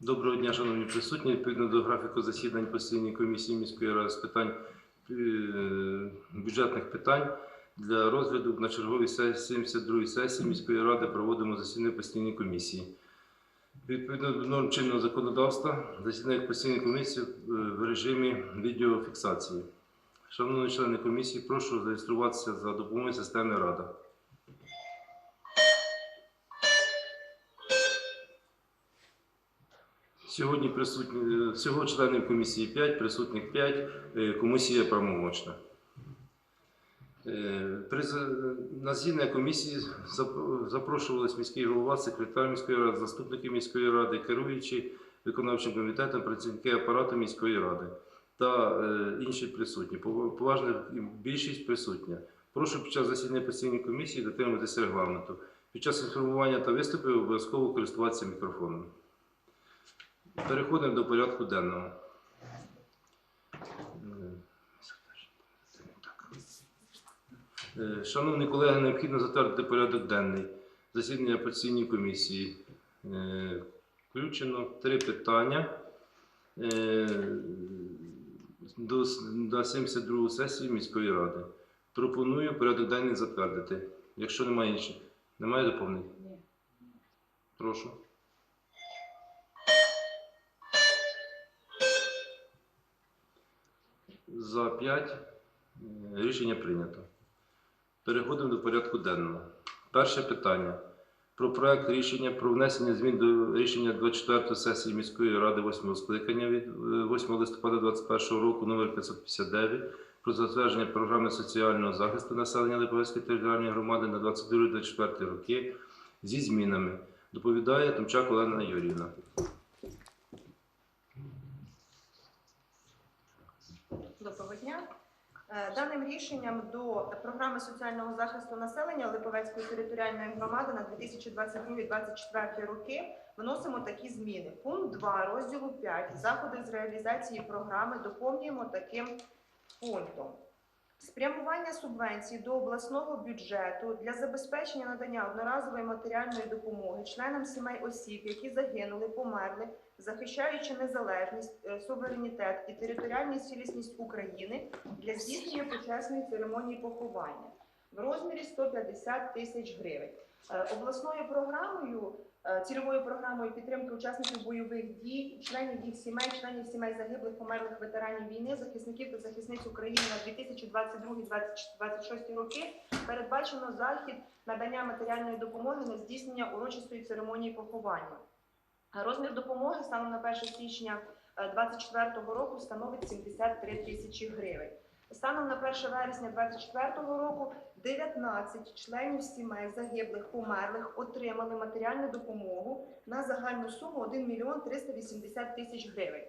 Доброго дня, шановні присутні. Відповідно до графіку засідань постійної комісії міської ради з питань е, бюджетних питань для розгляду на черговій сесії 72-ї сесії міської ради проводимо засідання постійної комісії. Відповідно до норм чинного законодавства, засідання постійної комісії е, в режимі відеофіксації. Шановні члени комісії, прошу зареєструватися за допомогою системи Рада. Сьогодні присутні всього членів комісії 5, присутніх 5, е, комісія правомочна. Е, на засідання комісії зап- запрошувались міський голова, секретар міської ради, заступники міської ради, керуючі виконавчим комітетом, працівники апарату міської ради та е, інші присутні. Поважна більшість присутня. Прошу під час засідання постійної комісії дотримуватися регламенту. Під час інформування та виступів обов'язково користуватися мікрофоном. Переходимо до порядку денного. Е, Шановні колеги, необхідно затвердити порядок денний засідання постійної комісії. Е, Включено три питання е, до, на 72 сесії міської ради. Пропоную порядок денний затвердити. Якщо немає інших, немає доповнень? Прошу. За 5 рішення прийнято. Переходимо до порядку денного. Перше питання. Про проект рішення про внесення змін до рішення 24 сесії міської ради 8 скликання від е, 8 листопада 2021 року номер 559 про затвердження програми соціального захисту населення Липовецької територіальної громади на 22-24 роки зі змінами. Доповідає Томчак Олена Юріївна. Доброго дня. Е, Даним рішенням до програми соціального захисту населення Липовецької територіальної громади на 2022-2024 роки вносимо такі зміни. Пункт 2 розділу 5 заходи з реалізації програми доповнюємо таким пунктом. Спрямування субвенцій до обласного бюджету для забезпечення надання одноразової матеріальної допомоги членам сімей осіб, які загинули, померли, захищаючи незалежність, е, суверенітет і територіальну цілісність України для здійснення почесної церемонії поховання в розмірі 150 тисяч гривень. Е, Обласною програмою, е, цільовою програмою підтримки учасників бойових дій, членів їх сімей, членів сімей загиблих, померлих ветеранів війни, захисників та захисниць України на 2022-2026 роки передбачено захід надання матеріальної допомоги на здійснення урочистої церемонії поховання. Розмір допомоги станом на 1 січня 2024 року становить 73 тисячі гривень. Станом на 1 вересня 2024 року 19 членів сімей загиблих, померлих отримали матеріальну допомогу на загальну суму 1 мільйон 380 тисяч гривень.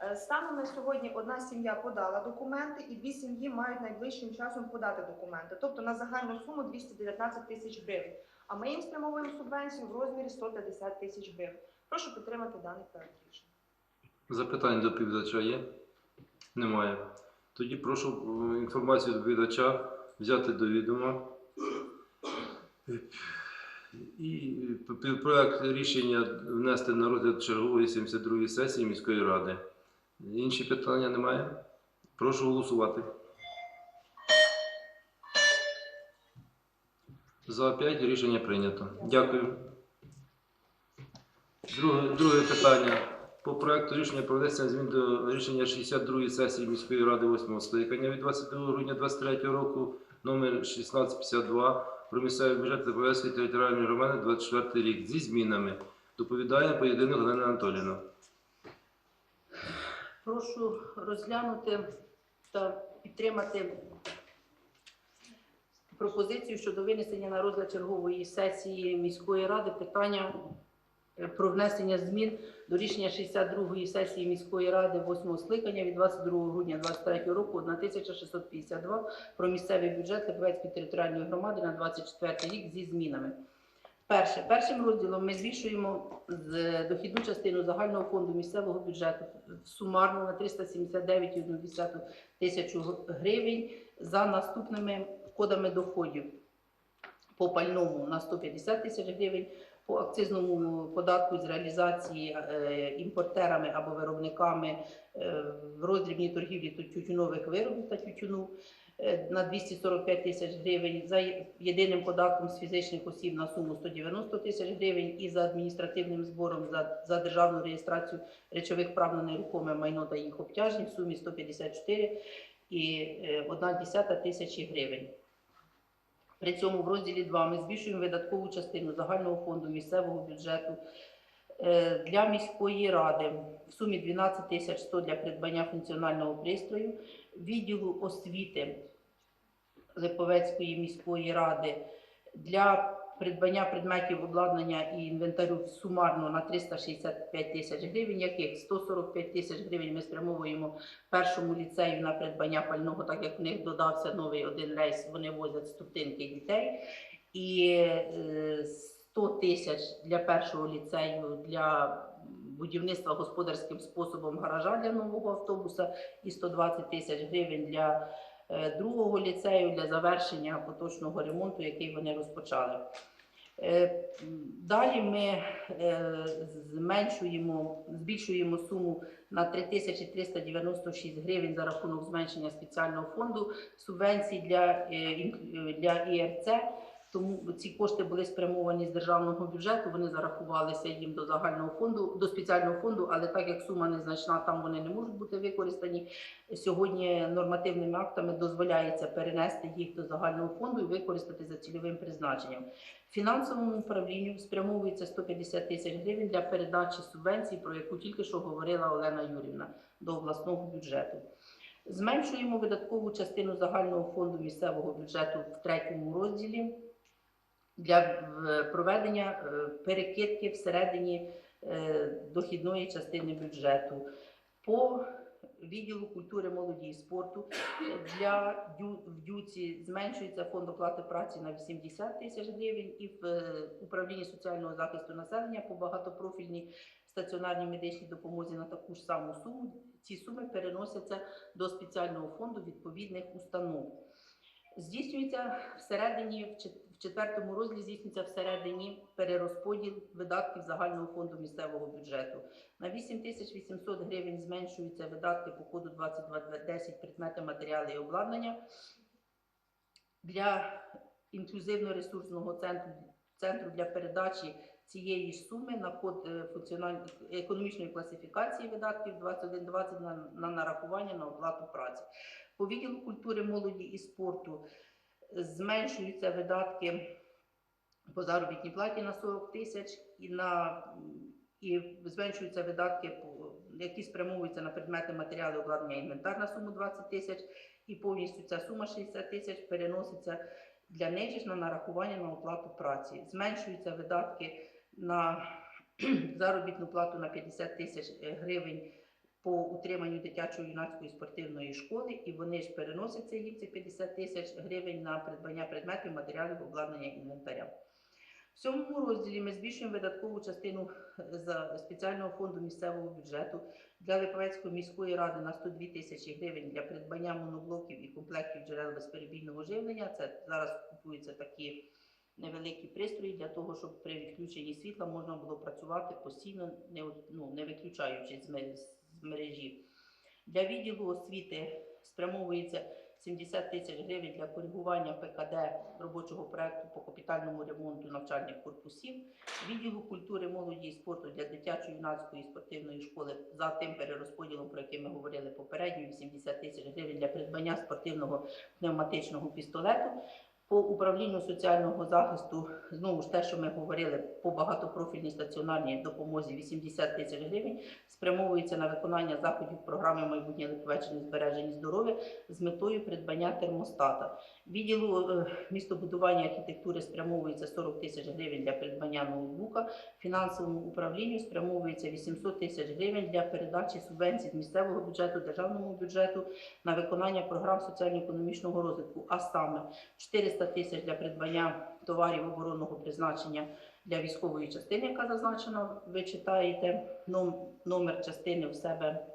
Е, Станом на сьогодні одна сім'я подала документи, і дві сім'ї мають найближчим часом подати документи, тобто на загальну суму 219 тисяч гривень. А ми їм спрямовуємо субвенцію в розмірі 150 тисяч гривень. Прошу підтримати даний проект рішення. Запитань до доповідача є? Немає. Тоді прошу е, інформацію доповідача взяти до відома. І проект рішення внести на розгляд чергової 72-ї сесії міської ради. Інші питання немає? Прошу голосувати. За 5 рішення прийнято. Дякую. Друге, друге питання. По проекту рішення про внесення змін до рішення 62-ї сесії міської ради 8 скликання від 22 грудня 2023 року номер 1652 про місцевий бюджет Липовецької територіальної громади 24 рік зі змінами. Доповідає поєдинок Галина Анатоліївна. Прошу розглянути та підтримати пропозицію щодо винесення на розгляд чергової сесії міської ради питання про внесення змін до рішення 62-ї сесії міської ради 8 скликання від 22 грудня 2023 року 1652 про місцевий бюджет Липовецької територіальної громади на 24 рік зі змінами. Перше, першим розділом ми збільшуємо дохідну частину загального фонду місцевого бюджету сумарно на 379,1 тисячу гривень за наступними кодами доходів. По пальному на 150 тисяч гривень, по акцизному податку з реалізації е, імпортерами або виробниками е, в роздрібній торгівлі тютюнових виробів та тютюну е, на 245 тисяч гривень, за єдиним податком з фізичних осіб на суму 190 тисяч гривень і за адміністративним збором за, за державну реєстрацію речових прав на нерухоме майно та їх обтяжень в сумі 154 і е, 1 десята тисячі гривень. При цьому в розділі 2 ми збільшуємо видаткову частину загального фонду місцевого бюджету е, для міської ради в сумі 12 тисяч 100 для придбання функціонального пристрою, відділу освіти Липовецької міської ради для придбання предметів обладнання і інвентарю сумарно на 365 тисяч гривень, яких 145 тисяч гривень ми спрямовуємо першому ліцею на придбання пального, так як в них додався новий один рейс, вони возять ступтинки дітей. І е, 100 тисяч для першого ліцею для будівництва господарським способом гаража для нового автобуса і 120 тисяч гривень для е, другого ліцею для завершення поточного ремонту, який вони розпочали. Е, Далі ми е, зменшуємо, збільшуємо суму на 3396 гривень за рахунок зменшення спеціального фонду субвенцій для, е, для ІРЦ. Тому ці кошти були спрямовані з державного бюджету. Вони зарахувалися їм до загального фонду, до спеціального фонду, але так як сума незначна, там вони не можуть бути використані. Сьогодні нормативними актами дозволяється перенести їх до загального фонду і використати за цільовим призначенням. Фінансовому управлінню спрямовується 150 тисяч гривень для передачі субвенцій, про яку тільки що говорила Олена Юрівна, до обласного бюджету. Зменшуємо видаткову частину загального фонду місцевого бюджету в третьому розділі для е, проведення е, перекидки всередині е, дохідної частини бюджету. По відділу культури, молоді і спорту для в дюці зменшується фонд оплати праці на 80 тисяч гривень і в управлінні соціального захисту населення по багатопрофільній стаціонарній медичній допомозі на таку ж саму суму. Ці суми переносяться до спеціального фонду відповідних установ. Здійснюється всередині, в четвертому розділі здійснюється всередині перерозподіл видатків загального фонду місцевого бюджету. На 8800 гривень зменшуються видатки по коду 2210 предмети, матеріали і обладнання. Для інклюзивно-ресурсного центру, центру для передачі цієї суми на код е, функціональної економічної класифікації видатків 2120 на, на нарахування на оплату праці. По відділу культури, молоді і спорту зменшуються видатки по заробітній платі на 40 тисяч і на і зменшуються видатки, які спрямовуються на предмети матеріали обладнання інвентар на суму 20 тисяч, і повністю ця сума 60 тисяч переноситься для них на нарахування на оплату праці. Зменшуються видатки на заробітну плату на 50 тисяч гривень по утриманню дитячої юнацької спортивної школи, і вони ж переносяться їм ці 50 тисяч гривень на придбання предметів, матеріалів, обладнання інвентаря. В цьому розділі ми збільшуємо видаткову частину е, за спеціального фонду місцевого бюджету для Липовецької міської ради на 102 тисячі гривень для придбання моноблоків і комплектів джерел безперебійного живлення. Це зараз купуються такі невеликі пристрої для того, щоб при відключенні світла можна було працювати постійно, не, ну, не ме- з мережі. Для відділу освіти спрямовується 70 тисяч гривень для коригування ПКД робочого проекту по капітальному ремонту навчальних корпусів. Відділу культури, молоді і спорту для дитячої юнацької спортивної школи за тим перерозподілом, про який ми говорили попередньо, 80 тисяч гривень для придбання спортивного пневматичного пістолету. По управлінню соціального захисту, знову ж те, що ми говорили, по багатопрофільній стаціонарній допомозі 80 тисяч гривень спрямовується на виконання заходів програми майбутнє Липовеччини збереження здоров'я з метою придбання термостата. Відділу е, містобудування архітектури спрямовується 40 тисяч гривень для придбання ноутбука. Фінансовому управлінню спрямовується 800 тисяч гривень для передачі субвенцій з місцевого бюджету, державному бюджету на виконання програм соціально-економічного розвитку, а саме 400 тисяч для придбання товарів оборонного призначення для військової частини, яка зазначена, ви читаєте номер частини в себе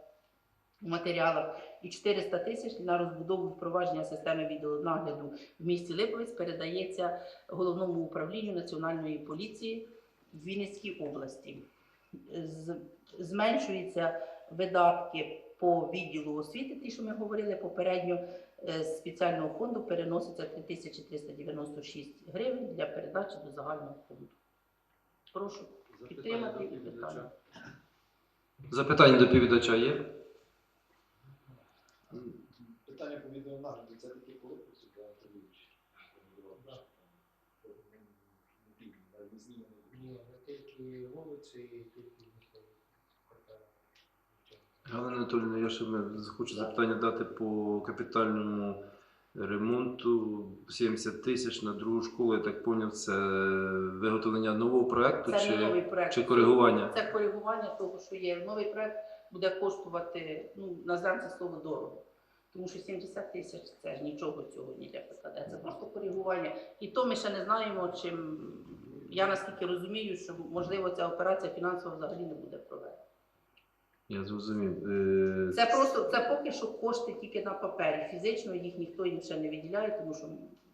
в матеріалах, і 400 тисяч на розбудову впровадження системи відеонагляду в місті Липовець передається головному управлінню національної поліції в Вінницькій області. З- Зменшуються видатки по відділу освіти, ті, що ми говорили попередньо, е, з спеціального фонду переноситься 3396 гривень для передачі до загального фонду. Прошу підтримати і питання. Запитання до доповідача є? Питання по відеонагляду, це такі корпуси для телевізії. Ні, не тільки вулиці, і тільки. Галина Анатолійовна, я ще хочу запитання дати по капітальному ремонту 70 тисяч на другу школу. Я так поняв, це виготовлення нового проекту Це не чи, новий проект. чи коригування? Це коригування того, що є. Новий проект буде коштувати, ну, назвемо це слово дорого. Тому що 70 тисяч це ж нічого цього не для ПКД, це просто коригування. І то ми ще не знаємо, чим я наскільки розумію, що можливо ця операція фінансово взагалі не буде проведена. Я зрозумів. Е, Це просто це поки що кошти тільки на папері. Фізично їх ніхто ще не виділяє, тому що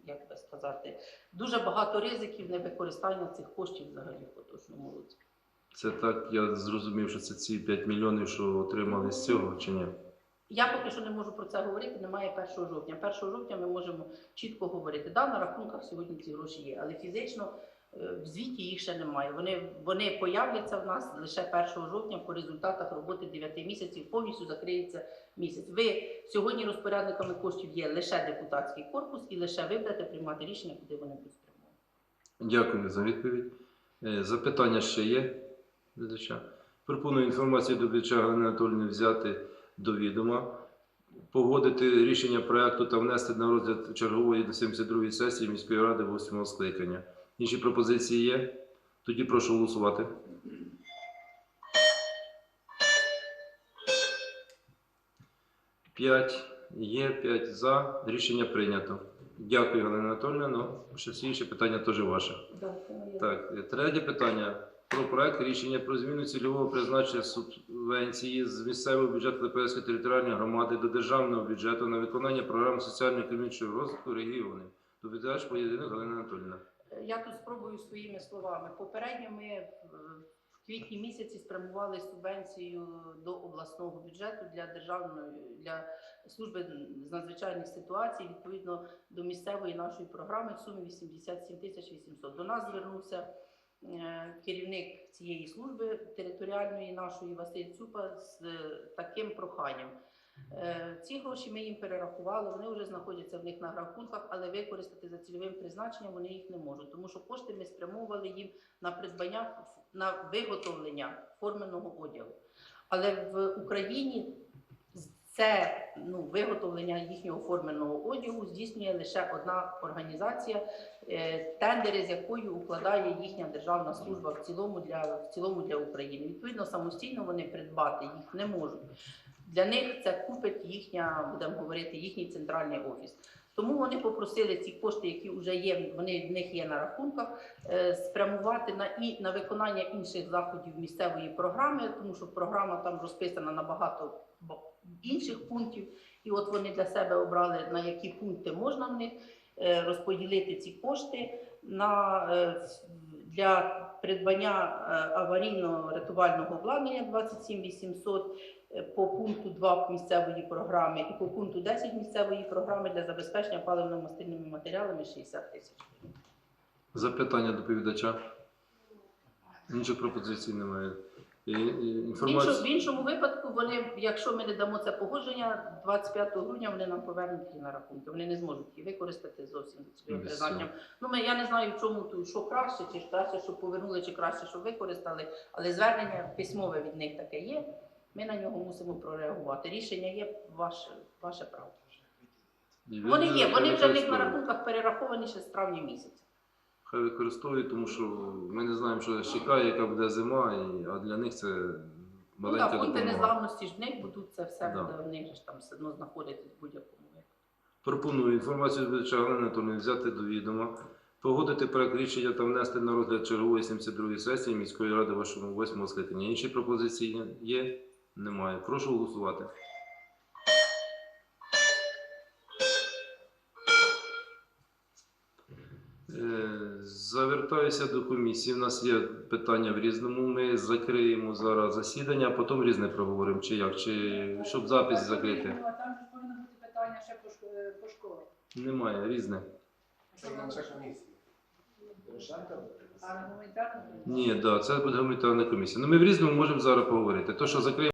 як би сказати, дуже багато ризиків невикористання цих коштів взагалі в поточному році. Це так, я зрозумів, що це ці 5 мільйонів, що отримали з цього, чи ні? Я поки що не можу про це говорити, немає 1 жовтня. 1 жовтня ми можемо чітко говорити. Да, на рахунках сьогодні ці гроші є, але фізично в звіті їх ще немає. Вони, вони появляться в нас лише 1 жовтня по результатах роботи 9 місяців, повністю закриється місяць. Ви сьогодні розпорядниками коштів є лише депутатський корпус і лише ви будете приймати рішення, куди вони будуть спрямовані. Дякую за відповідь. Е, Запитання ще є? Пропоную інформацію доповідача Галини Анатолійовни взяти до відома, погодити рішення проекту та внести на розгляд чергової до 72-ї сесії міської ради 8 скликання. Інші пропозиції є? Тоді прошу голосувати. П'ять є, п'ять за. Рішення прийнято. Дякую, Галина Анатольовна. Ну, ще всі інші питання теж ваше. Так, третє питання про проект рішення про зміну цільового призначення субвенції з місцевого бюджету Липецької територіальної громади до державного бюджету на виконання програм соціально-економічного розвитку регіонів. Доповідач поєдинок Галина Анатольовна. Я тут спробую своїми словами. Попередньо ми е, в квітні місяці спрямували субвенцію до обласного бюджету для державної для служби з надзвичайних ситуацій, відповідно до місцевої нашої програми в сумі 87 тисяч 800. До нас звернувся е, керівник цієї служби територіальної нашої Василь Цюпа з е, таким проханням. Е, Ці гроші ми їм перерахували, вони вже знаходяться в них на рахунках, але використати за цільовим призначенням вони їх не можуть, тому що кошти ми спрямовували їм на придбання на виготовлення форменого одягу. Але в Україні це ну, виготовлення їхнього форменого одягу здійснює лише одна організація, е, тендери з якою укладає їхня державна служба в цілому для в цілому для України. Відповідно, самостійно вони придбати їх не можуть. Для них це купить їхня, будемо говорити, їхній центральний офіс. Тому вони попросили ці кошти, які вже є, вони в них є на рахунках, е, спрямувати на і на виконання інших заходів місцевої програми, тому що програма там розписана на багато інших пунктів. І от вони для себе обрали на які пункти можна в них е, розподілити ці кошти на е, для придбання е, аварійного рятувального обладнання 27 800 е, по пункту 2 місцевої програми і по пункту 10 місцевої програми для забезпечення паливно-мастильними матеріалами 60 тисяч. Запитання доповідача. Інших пропозицій немає. І, і, інформація. в іншому випадку вони, якщо ми не дамо це погодження, 25 грудня вони нам повернуть її на рахунки. Вони не зможуть її використати зовсім цільовим призначенням. Ну ми я не знаю, в чому тут що краще, чи краще, щоб повернули, чи краще, щоб використали. Але звернення письмове від них таке є. Ми на нього мусимо прореагувати. Рішення є ваше, ваше право. Вони є, вони вже в них на рахунках перераховані ще з травня місяця. Хай використовують, тому що ми не знаємо, що чекає, яка буде зима, і, а для них це Ну маленька так, пункти допомога. незламності ж в них будуть це все Да. буде в них же ж там все одно знаходитись в будь-якому випадку. Пропоную інформацію від Галини Анатолійовни взяти до відома, погодити проект рішення та внести на розгляд чергової 72-ї сесії міської ради вашому 8 скликання. Інші пропозиції є? Немає. Прошу голосувати. Е, Завертаюся до комісії. У нас є питання в різному. Ми закриємо зараз засідання, а потім різне проговоримо. Чи як? Чи щоб запис закрити? Там же повинно бути питання ще по, шко- е, по школах. Немає різне. Це наша комісія. А гуманітарна? Ні, да, це буде гуманітарна комісія. Ну ми в різному можемо зараз поговорити. То, що закриємо.